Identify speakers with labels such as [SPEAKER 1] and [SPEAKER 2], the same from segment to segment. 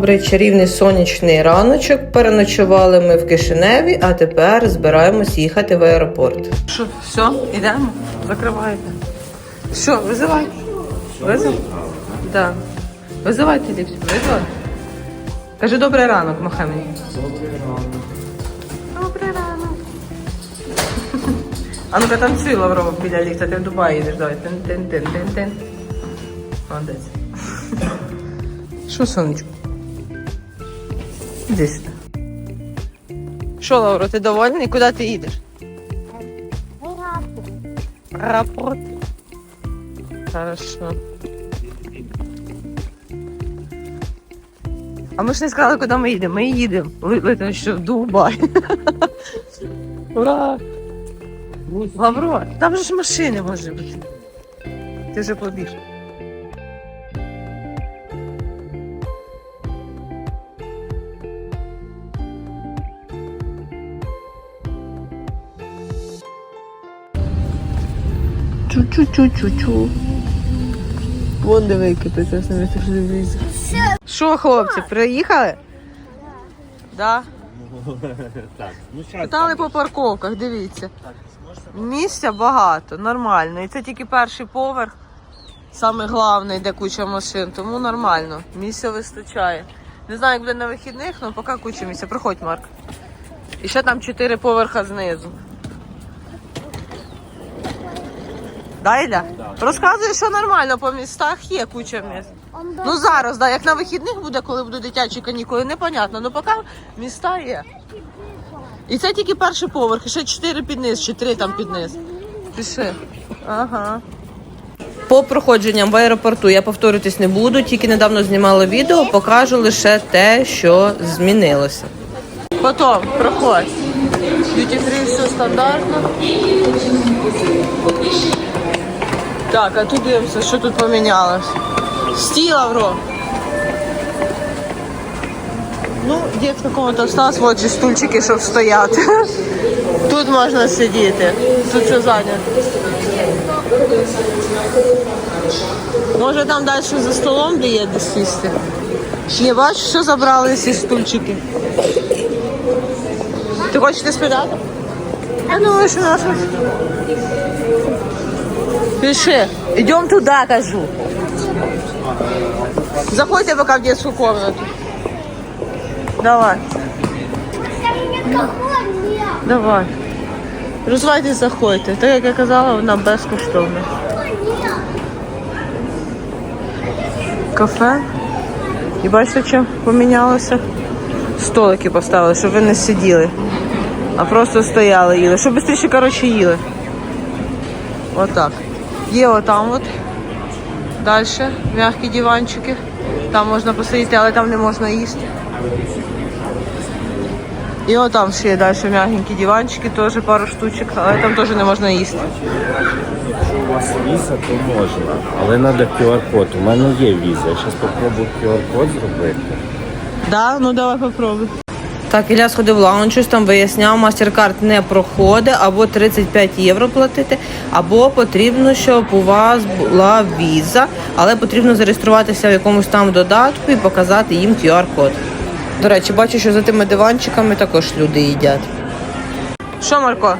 [SPEAKER 1] Добрий чарівний сонячний раночок. Переночували ми в Кишиневі, а тепер збираємось їхати в аеропорт. Що, все, йдемо? Закривайте. Що, визивайте? Визив? Так. Визивайте ліпше, визивайте. Кажи добрий ранок, махай мені. Добрий ранок. Добрий ранок. А ну-ка танцюй, Лаврова, біля ліфта, ти в Дубаї їдеш, давай. Тин-тин-тин-тин-тин. Молодець. Що, сонечко? Іди. Що, Лаура, ти довольний? Куди ти їдеш? Рапорт. Хорошо. А ми ж не сказали, куди ми їдемо. Ми їдемо. Летимо що в Дубай. Ура! Лавро, там же ж машини може бути. Ти вже побіг. Чу-чу-чу-чу-чу. Вон диви, який прекрасний виступ телевізор. Що, хлопці, приїхали? Да.
[SPEAKER 2] Так, ну.
[SPEAKER 1] Питали по парковках, дивіться. Місця багато, нормально. І це тільки перший поверх. Саме головний, де куча машин, тому нормально. Місця вистачає. Не знаю, як буде на вихідних, але поки куча місця. Проходь, Марк. І ще там чотири поверха знизу. Да, Ілля? Розказуй, що нормально, по містах є куча місць. Ну зараз, да, як на вихідних буде, коли будуть дитячі канікули, непонятно. Ну поки міста є. І це тільки перший поверх, ще чотири під низ, чи три там під низ. Піши. Ага. По проходженням в аеропорту я повторюватись не буду, тільки недавно знімала відео, покажу лише те, що змінилося. Потім проходь. Duty free все стандартно. Так, а тут дивимося, що тут помінялось. Стіл, Авро. Ну, комната осталась, вот же стульчики, щоб стояти. Тут можна сидіти. Тут все зайнято. Може там далі за столом де є де сісти. Не бачиш, що забрали всі стульчики. Ти хочеш спитати? Я думаю, що нас. Пиши. Идем туда, кажу. Заходите пока в детскую комнату. Давай. Давай. Розвайте, заходьте. Так як я казала, вона безкоштовна. Кафе. І бачите, чим помінялося? Столики поставили, щоб ви не сиділи, а просто стояли їли. Щоб швидше, коротше, їли. Отак. Є отам от. Далі м'які диванчики. Там можна посидіти, але там не можна їсти. І отам ще є далі м'ягенькі диванчики, теж пару штучок, але там теж не можна їсти.
[SPEAKER 2] Якщо у вас віза, то можна. Але треба QR-код. У мене є віза. Я зараз спробую QR-код зробити.
[SPEAKER 1] Да? Ну давай попробуй. Так, Ілля сходив в щось там виясняв, мастер-карт не проходить, або 35 євро платити, або потрібно, щоб у вас була віза, але потрібно зареєструватися в якомусь там додатку і показати їм QR-код. До речі, бачу, що за тими диванчиками також люди їдять. Що, Марко?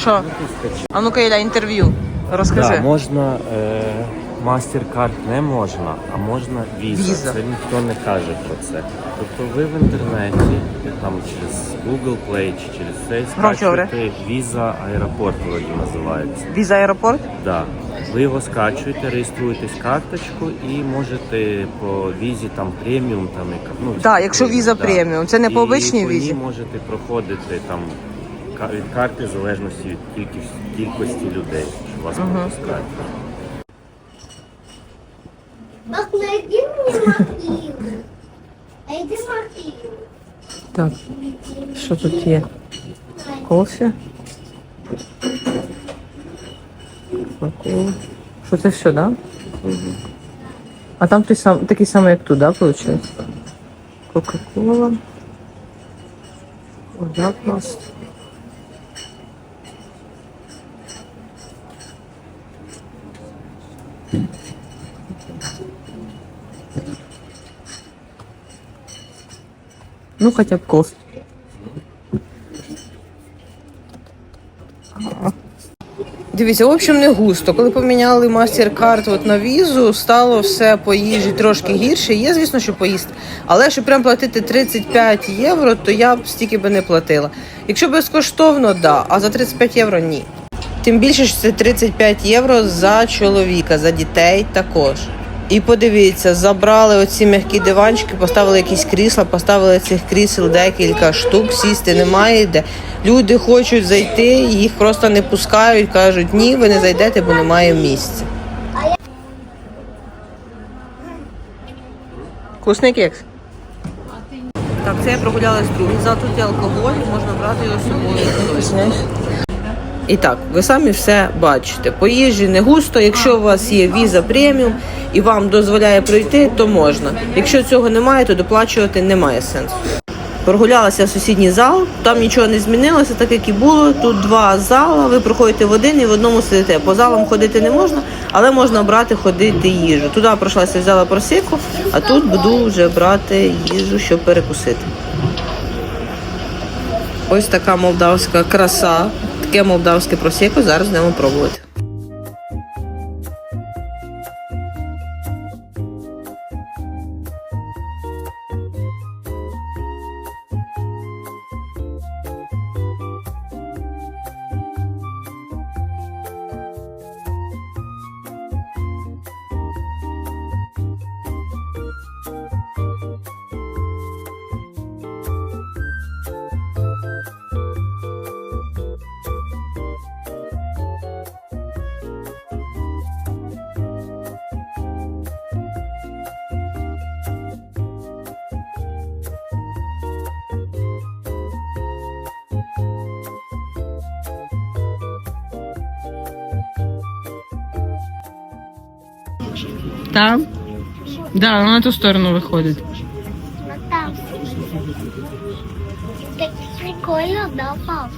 [SPEAKER 1] Що? А ну-ка, Ілля, інтерв'ю. Розкажи.
[SPEAKER 2] Да, можна е, MasterCard не можна, а можна віза.
[SPEAKER 1] Віза.
[SPEAKER 2] Це ніхто не каже про це. Тобто ви в інтернеті, там через Google Play чи через це
[SPEAKER 1] Громче
[SPEAKER 2] скачуєте віза аеропорт вроді називається.
[SPEAKER 1] Віза аеропорт?
[SPEAKER 2] Да. Ви його скачуєте, реєструєтесь карточку і можете по візі там преміум, там яка ну
[SPEAKER 1] Да, якщо віза преміум. Це не по
[SPEAKER 2] І
[SPEAKER 1] обичній
[SPEAKER 2] по ній можете проходити там від карти в залежності від кількості, кількості людей, що вас пропускають.
[SPEAKER 3] Бак, найди мені Макію. Найди.
[SPEAKER 1] Так. Що тут є? Кофе. Кока-кола. Що це все, да? А там ти сам, такий самий, як тут, да, виходить? Кока-кола. Отак просто. Ну, хотя б кофе. Дивіться, в общем, не густо. Коли поміняли мастер-карт от на візу, стало все по їжі трошки гірше. Є, звісно, що поїсти. Але щоб прям платити 35 євро, то я б стільки би не платила. Якщо безкоштовно, да, а за 35 євро ні. Тим більше, що це 35 євро за чоловіка, за дітей також. І подивіться, забрали оці м'які диванчики, поставили якісь крісла, поставили цих крісел декілька штук, сісти немає де. Люди хочуть зайти, їх просто не пускають, кажуть, ні, ви не зайдете, бо немає місця. Вкусний кекс. Так, це я прогулялась другий зал, тут є алкоголь, можна брати його з собою. І так, ви самі все бачите. По їжі не густо. Якщо у вас є віза преміум і вам дозволяє пройти, то можна. Якщо цього немає, то доплачувати немає сенсу. Прогулялася в сусідній зал, там нічого не змінилося, так як і було. Тут два зали, ви проходите в один і в одному сидите. По залам ходити не можна, але можна брати ходити їжу. Туди пройшлася, взяла просеку, а тут буду вже брати їжу, щоб перекусити. Ось така молдавська краса, таке молдавське просеко. Зараз будемо пробувати. Там? Да, на ту сторону.
[SPEAKER 3] Так прикольно, да, пап?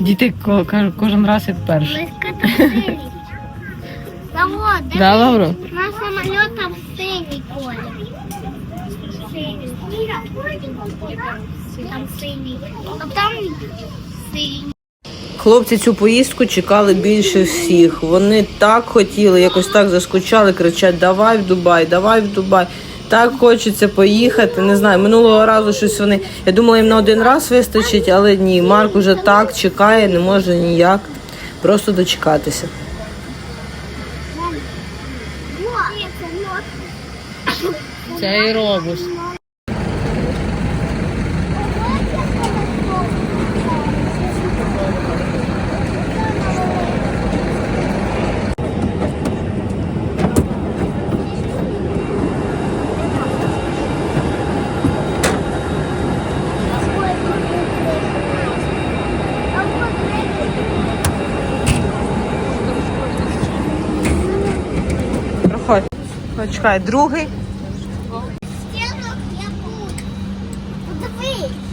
[SPEAKER 1] Діти кожен раз як перший.
[SPEAKER 3] Да вот, да.
[SPEAKER 1] Лавро?
[SPEAKER 3] На самолет там синий колер. Синий. Там синий. А там синий.
[SPEAKER 1] Хлопці цю поїздку чекали більше всіх. Вони так хотіли, якось так заскучали, кричать: Давай в Дубай, давай в Дубай. Так хочеться поїхати. Не знаю, минулого разу щось вони. Я думала, їм на один раз вистачить, але ні. Марк уже так чекає, не може ніяк. Просто дочекатися. Це аеробус. Проходь. Почекай, другий.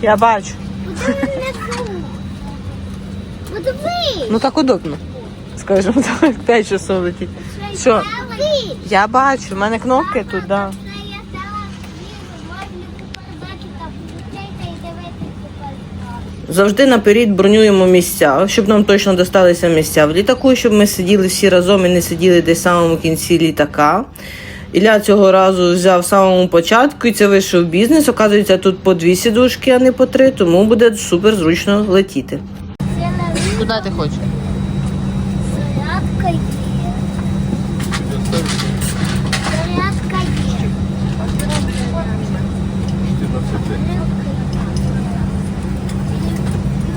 [SPEAKER 3] Я
[SPEAKER 1] бачу. Ну так удобно. Скажімо так, 5 часов летить. Що? Я бачу, в мене кнопки тут, да. Завжди наперед бронюємо місця, щоб нам точно досталися місця в літаку, щоб ми сиділи всі разом і не сиділи десь в самому кінці літака. Ілля цього разу взяв в самому початку і це вийшов бізнес. Оказується, тут по дві сідушки, а не по три, тому буде супер зручно летіти. Куди ти хочеш?
[SPEAKER 3] зарядка є. Зарядка є.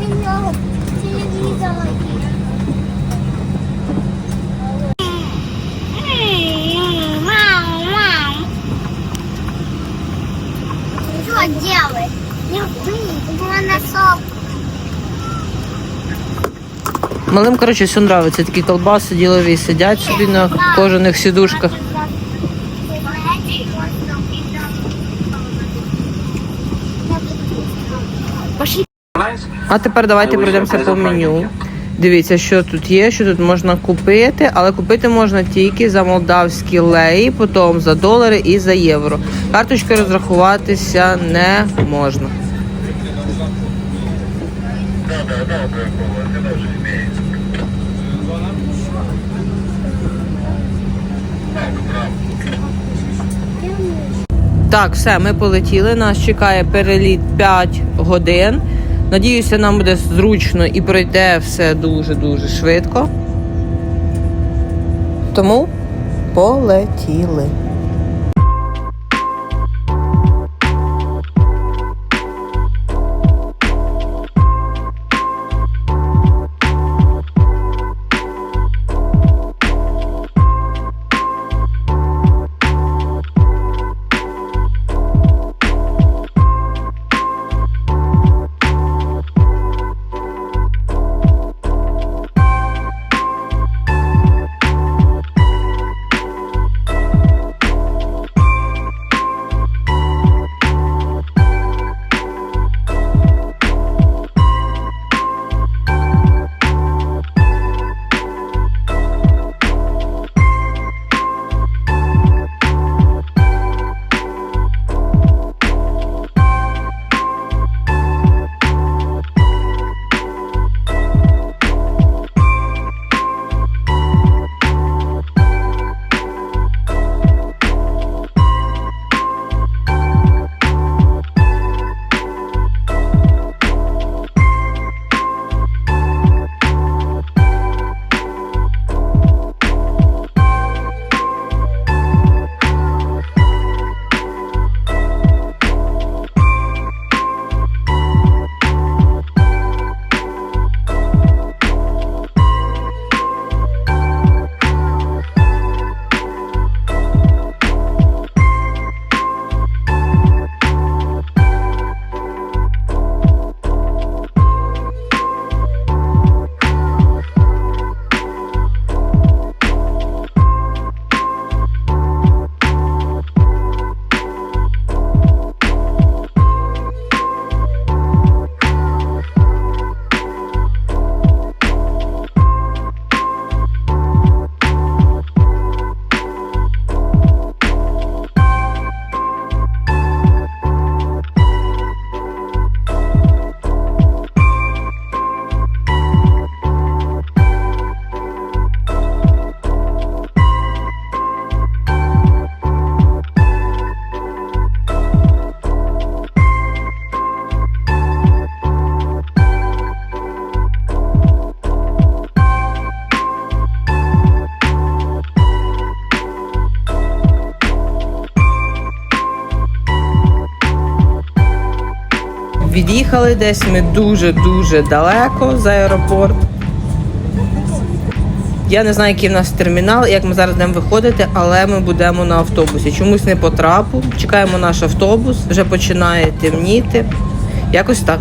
[SPEAKER 3] Від нього телевізор є. Мам, мам. Что делать? Не на сок.
[SPEAKER 1] Малим, коротше, все нравиться. Такі колбаси ділові сидять собі на кожаних сідушках. А тепер давайте пройдемося по меню. Дивіться, що тут є, що тут можна купити, але купити можна тільки за молдавські леї, потім за долари і за євро. Карточкою розрахуватися не можна. Так, все, ми полетіли. Нас чекає переліт 5 годин. Надіюся, нам буде зручно і пройде все дуже-дуже швидко. Тому полетіли. Від'їхали десь ми дуже-дуже далеко за аеропорт. Я не знаю, який в нас термінал, як ми зараз будемо виходити, але ми будемо на автобусі. Чомусь не по трапу. Чекаємо наш автобус, вже починає темніти. Якось так.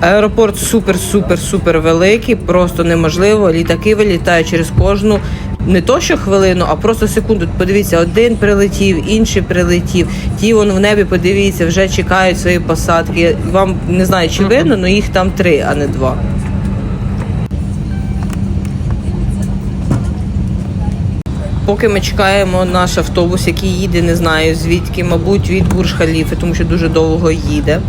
[SPEAKER 1] Аеропорт супер-супер-супер великий, просто неможливо. Літаки вилітають через кожну не то що хвилину, а просто секунду. Подивіться, один прилетів, інший прилетів. Ті вон в небі, подивіться, вже чекають свої посадки. Вам не знаю, чи видно, але їх там три, а не два. Поки ми чекаємо наш автобус, який їде, не знаю звідки, мабуть, від Бурж-Халіфи, тому що дуже довго їде.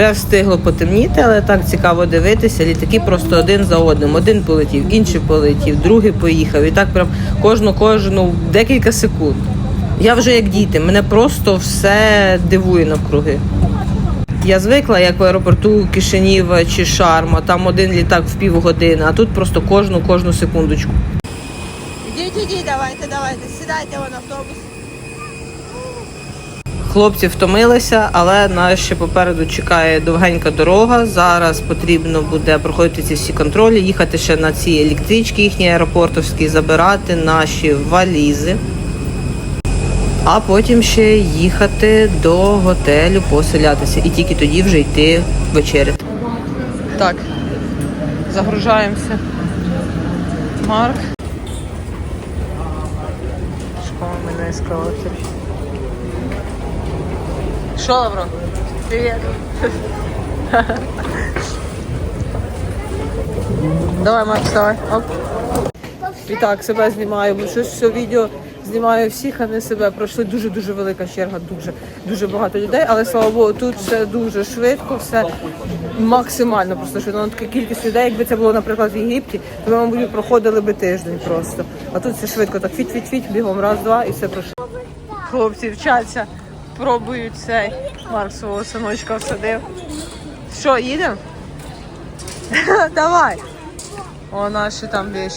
[SPEAKER 1] Вже встигло потемніти, але так цікаво дивитися. Літаки просто один за одним. Один полетів, інший полетів, другий поїхав. І так прям кожну кожну декілька секунд. Я вже як діти, мене просто все дивує навкруги. Я звикла, як в аеропорту Кишинєва чи Шарма, там один літак в півгодини, а тут просто кожну кожну секундочку. Ідіть, ідіть, давайте, давайте, сідайте в автобус. Хлопці втомилися, але нас ще попереду чекає довгенька дорога. Зараз потрібно буде проходити ці всі контролі, їхати ще на ці електрички, їхні аеропортовські, забирати наші валізи. А потім ще їхати до готелю поселятися. І тільки тоді вже йти вечеряти. Так, загружаємося. Марк. Школа мене ескалатор. Що, Лаврон? Привіт. Давай, Макс, давай. Оп. І так, себе знімаю, бо щось все відео знімаю всіх, а не себе. Пройшли дуже-дуже велика черга, дуже дуже багато людей, але слава Богу, тут все дуже швидко, все максимально просто швидко. Ну, така кількість людей, якби це було, наприклад, в Єгипті, то ми, мабуть, проходили би тиждень просто. А тут все швидко, так фіт-фіт-фіт, бігом, раз, два і все пройшло. Хлопці вчаться, пробують цей. Марк свого синочка всадив. Що, їдемо? Давай. О, наші там більш.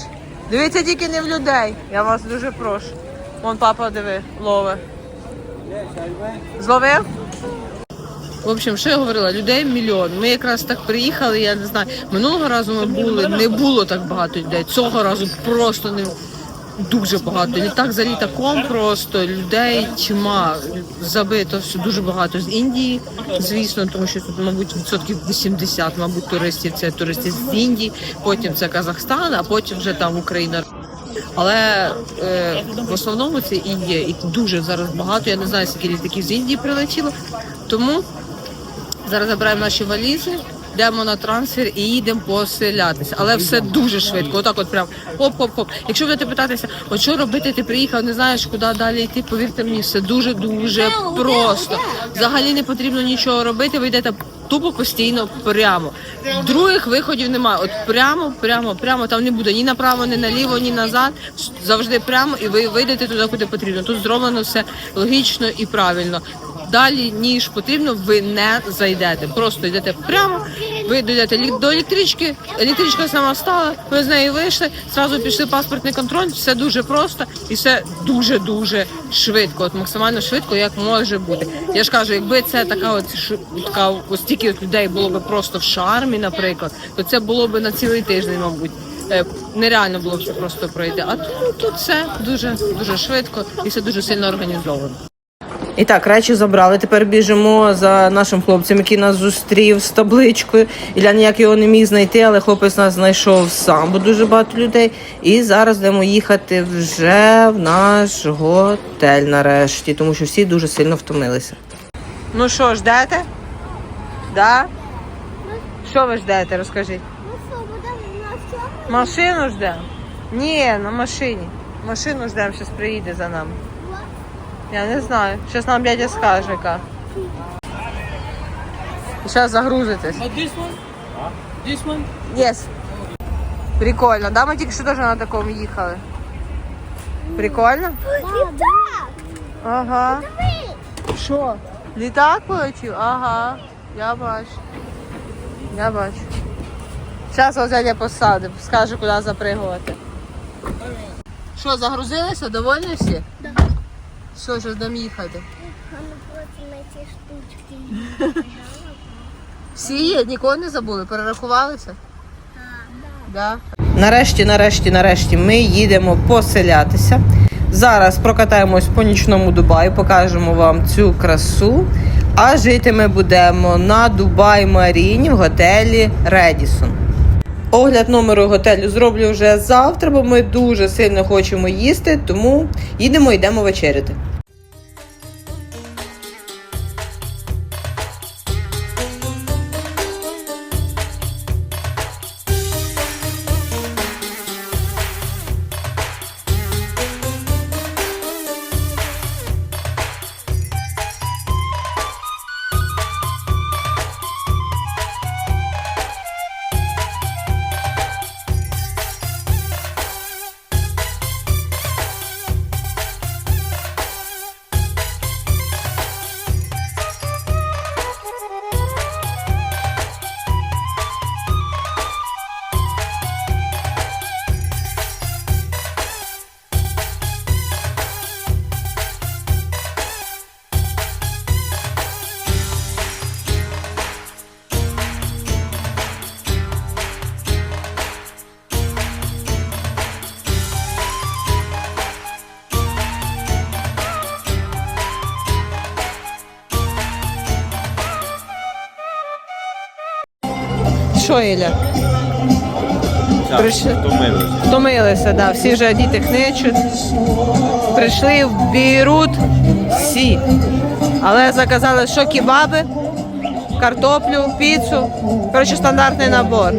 [SPEAKER 1] Дивіться тільки не в людей. Я вас дуже прошу. Вон папа диви, лове. Зловив? В общем, що я говорила, людей мільйон. Ми якраз так приїхали, я не знаю. Минулого разу ми були, не було так багато людей. Цього разу просто не дуже багато. Літак за літаком просто людей чима забито все дуже багато з Індії, звісно, тому що тут, мабуть, відсотків 80, мабуть, туристів це туристи з Індії, потім це Казахстан, а потім вже там Україна. Але е, в основному це Індія, і дуже зараз багато. Я не знаю, скільки літаків з Індії прилетіло. Тому зараз забираємо наші валізи, йдемо на трансфер і їдемо поселятися. Але все дуже швидко. Отак, от прям хоп-хоп-хоп. Якщо будете питатися, от що робити, ти приїхав, не знаєш, куди далі йти, повірте мені, все дуже дуже просто. Взагалі не потрібно нічого робити. Ви йдете тупо постійно прямо. Других виходів немає. От прямо, прямо, прямо там не буде ні направо, ні наліво, ні назад. Завжди прямо, і ви вийдете туди, куди потрібно. Тут зроблено все логічно і правильно. Далі ніж потрібно, ви не зайдете. Просто йдете прямо. Ви дійдете до електрички. Електричка сама стала. Ви з неї вийшли. Зразу пішли паспортний контроль. Все дуже просто і все дуже дуже швидко. От максимально швидко, як може бути. Я ж кажу, якби це така, от ш- така ось стільки от людей було би просто в шармі, наприклад, то це було б на цілий тиждень, мабуть. Е, Нереально було б просто пройти. А тут, тут все дуже дуже швидко і все дуже сильно організовано. І так, речі забрали. Тепер біжимо за нашим хлопцем, який нас зустрів з табличкою. Ілля ніяк його не міг знайти, але хлопець нас знайшов сам, бо дуже багато людей. І зараз будемо їхати вже в наш готель нарешті, тому що всі дуже сильно втомилися. Ну що, ждете? Да? Що ви ждете, розкажіть?
[SPEAKER 3] Ну?
[SPEAKER 1] Машину ждемо? Ні, на машині. Машину ждемо, зараз приїде за нами. Я не знаю. Зараз нам дядя скаже, яка. Зараз загрузитесь.
[SPEAKER 4] But this one? This one?
[SPEAKER 1] Yes. Прикольно. Да, ми тільки що теж на такому їхали. Прикольно?
[SPEAKER 3] Так,
[SPEAKER 1] Ага. Що? Літак полетів? Ага. Я бачу. Я бачу. Зараз ось дядя посадить, скаже, куди запригувати. Що, загрузилися? Довольні всі?
[SPEAKER 3] Да.
[SPEAKER 1] Що, зараз будемо їхати?
[SPEAKER 3] Штучки.
[SPEAKER 1] Всі є, нікого не забули, перерахувалися? Да. Нарешті, нарешті, нарешті ми їдемо поселятися. Зараз прокатаємось по нічному Дубаю, покажемо вам цю красу. А жити ми будемо на Дубай Маріні в готелі Редісон. Огляд номеру готелю зроблю вже завтра, бо ми дуже сильно хочемо їсти, тому їдемо йдемо вечеряти. Що, Іля? Прийшли.
[SPEAKER 2] Втомилися.
[SPEAKER 1] Втомилися, да. Всі вже діти кничуть. Прийшли в Бейрут всі. Але заказали що кебаби картоплю, піцу. Коротше, стандартний набор.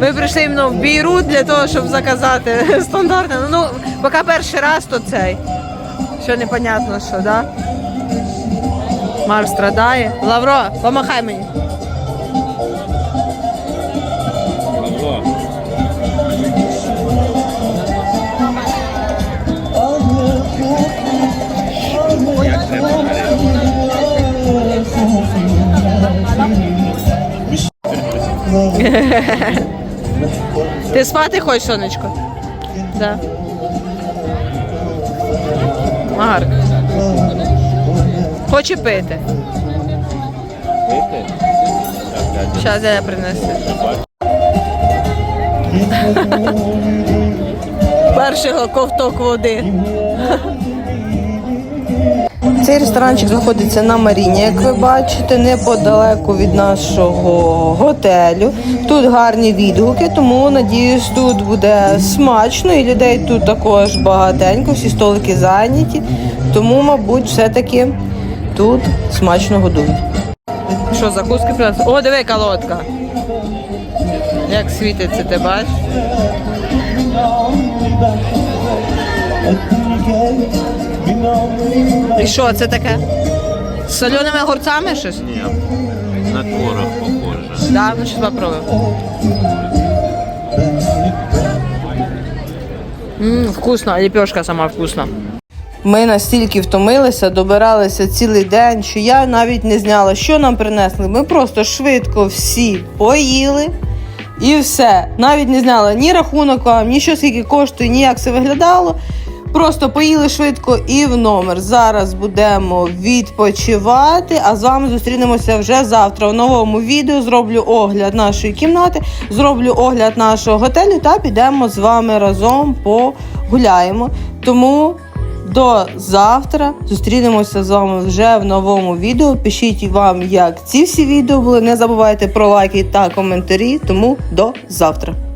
[SPEAKER 1] Ми прийшли іменно в Бейрут для того, щоб заказати стандартне. Ну, поки перший раз, то цей. Що непонятно, що, да? Марк страдає. Лавро, помахай мені. Ти спати хочеш, сонечко? Да. Марк. Хоче пити.
[SPEAKER 2] Пити?
[SPEAKER 1] Зараз я принесу. Першого ковток води. Цей ресторанчик знаходиться на Маріні, як ви бачите, неподалеку від нашого готелю. Тут гарні відгуки, тому надіюсь, тут буде смачно і людей тут також багатенько, всі столики зайняті. Тому, мабуть, все-таки тут смачно годують. Що, закуски принесли? О, диви, колодка. Як світиться, ти бачиш? І що це таке? З соленими огурцями щось?
[SPEAKER 2] Ні. На творог похоже.
[SPEAKER 1] Да, ну сейчас попробуем. Ммм, вкусно, лепешка сама вкусна. Ми настільки втомилися, добиралися цілий день, що я навіть не зняла, що нам принесли. Ми просто швидко всі поїли і все. Навіть не зняла ні рахунок вам, ні що скільки коштує, ні як це виглядало. Просто поїли швидко і в номер. Зараз будемо відпочивати. А з вами зустрінемося вже завтра. В новому відео зроблю огляд нашої кімнати, зроблю огляд нашого готелю та підемо з вами разом погуляємо. Тому до завтра зустрінемося з вами вже в новому відео. Пишіть вам, як ці всі відео були. Не забувайте про лайки та коментарі. Тому до завтра.